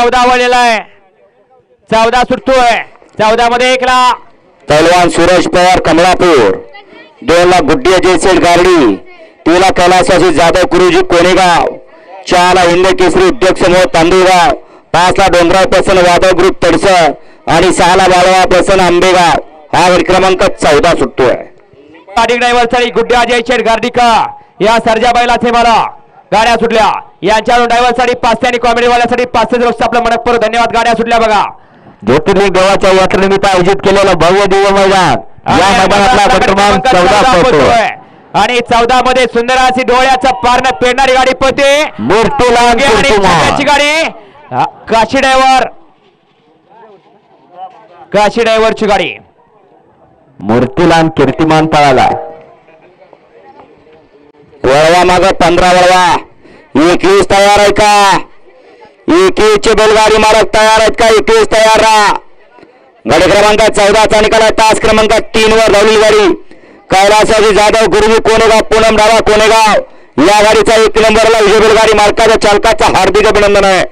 चौदा वळलेला आहे. चौदा सुटतोय. चौदा मध्ये एकला. पहलवान सूरज पवार कमलापूर दोन ला गुड्डी अजय गारडी. तीन ला कैलासवासी जाधव गुरुजी कोणेगाव. चार ला हिंद केसरी उद्योग समूह तांदूळगाव पाच ला डोंगराव प्रसन्न वादव ग्रुप तडसर. आणि सहा ला बाळवा प्रसन्न आंबेगाव. हा गट क्रमांक चौदा सुटतोय. गाडी ड्रायव्हर गुड्डे अजय शेठ गार्डिका या सर्जा बैलाचे मला गाड्या सुटल्या. यांच्या ड्रायव्हरसाठी पाचशे आणि कॉमेडी वाल्यासाठी पाचशे रोजचं आपलं मनपूर्वक धन्यवाद गाड्या सुटल्या बघा. ज्योतिर्लिंग देवाच्या यात्रेनिमित्त आयोजित केलेलं भव्य दिव्य मैदान. या आणि मैदानातला क्रमांक चौदा. आणि मध्ये सुंदर अशी डोळ्याचं पारणं पेरणारी गाडी. छोट्याची गाडी. काशी ड्रायव्हर. काशी ड्रायव्हरची गाडी. मूर्तीलाल कीर्तिमान पळाला. वळवा माग पंधरा वळवा. एकवीस तयार आहे का? एकवीसचे बैलगाडी मालक तयार आहेत का? एकवीस तयार राहा. गाडी क्रमांक चौदाचा निकाल आहे. तास क्रमांक तीन वर धावली गाडी. कैलासाजी जाधव गुरुजी कोणेगाव पूनम डावा कोणेगाव या गाडीचा एक नंबरला विजय बैलगाडी मालकाच्या चालकाचा हार्दिक अभिनंदन आहे.